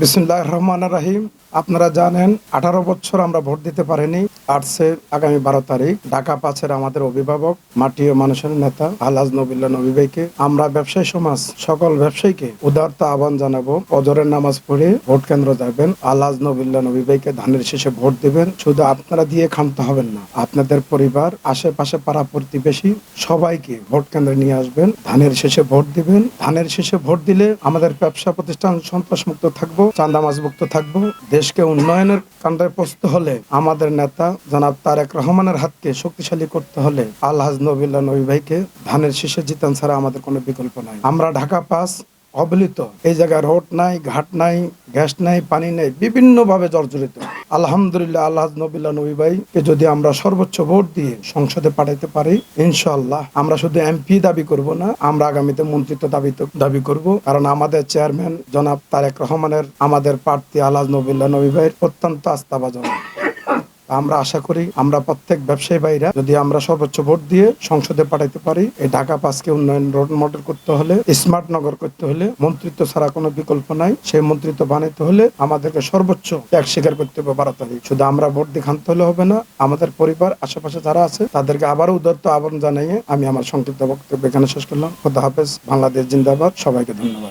বিসমুল্লাহ রহমান রাহিম আপনারা জানেন, আঠারো বছর আমরা ভোট দিতে পারিনি। আটসে আগামী বারো তারিখ ঢাকা পাঁচের আমাদের অভিভাবক, মাটি ও মানুষের নেতা আলহাজ নবিল্লা নবী ভাইকে। আমরা ব্যবসায়ী সমাজ, সকল ব্যবসায়ীকে উদারতা আহ্বান জানাব। অজরের নামাজ পড়ে ভোট কেন্দ্র যাবেন। আলহাজ নবিল্লা নবী ভাইকে ধানের শেষে ভোট দিবেন। শুধু আপনারা দিয়ে ক্ষান্ত হবেন না, আপনাদের পরিবার, আশেপাশে পাড়া প্রতিবেশী সবাইকে ভোট কেন্দ্রে নিয়ে আসবেন। ধানের শেষে ভোট দিবেন। ধানের শেষে ভোট দিলে আমাদের ব্যবসা প্রতিষ্ঠান সন্ত্রাস মুক্ত থাকব। চাঁদামাজ থাকব। থাকব দেশকে উন্নয়নের কান্দায় পৌঁছতে হলে আমাদের নেতা জনাব তারেক রহমানের হাতকে শক্তিশালী করতে হলে আলহাজ নবিল্লা নবী ভাইকে ধানের শীষে জিতান ছাড়া আমাদের কোনো বিকল্প নাই। আমরা ঢাকা পাস অবলিত। এই জায়গায় রোড নাই, ঘাট নাই, গ্যাস নাই, পানি নাই, বিভিন্নভাবে জর্জরিত। আলহামদুলিল্লাহ, আল্লাহ নবিল্লা নবী ভাই কে যদি আমরা সর্বোচ্চ ভোট দিয়ে সংসদে পাঠাইতে পারি ইনশাল্লাহ আমরা শুধু এমপি দাবি করব না, আমরা আগামীতে মন্ত্রিত্ব দাবি দাবি করব। কারণ আমাদের চেয়ারম্যান জনাব তারেক রহমানের, আমাদের প্রার্থী আল্লাহ নবিল্লা নবী ভাইয়ের অত্যন্ত আস্থাভাজন। আমরা আশা করি আমরা প্রত্যেক ব্যবসায়ী ভাইরা যদি আমরা সর্বোচ্চ ভোট দিয়ে সংসদে পাঠাইতে পারি, এই ঢাকা পাঁচকে উন্নয়ন রোড মডেল করতে হলে, স্মার্ট নগর করতে হলে, মন্ত্রিত্ব ছাড়া কোনো বিকল্প নাই। সেই মন্ত্রিত্ব বানাইতে হলে আমাদেরকে সর্বোচ্চ ত্যাগ স্বীকার করতে হবে বাড়াতে হবে শুধু আমরা ভোট দিয়ে খানতে হলে হবে না, আমাদের পরিবার, আশেপাশে যারা আছে, তাদেরকে আবারও উদারত আহ্বান জানিয়ে আমি আমার সংক্ষিপ্ত বক্তব্য এখানে শেষ করলাম। খোদা হাফেজ, বাংলাদেশ জিন্দাবাদ। সবাইকে ধন্যবাদ।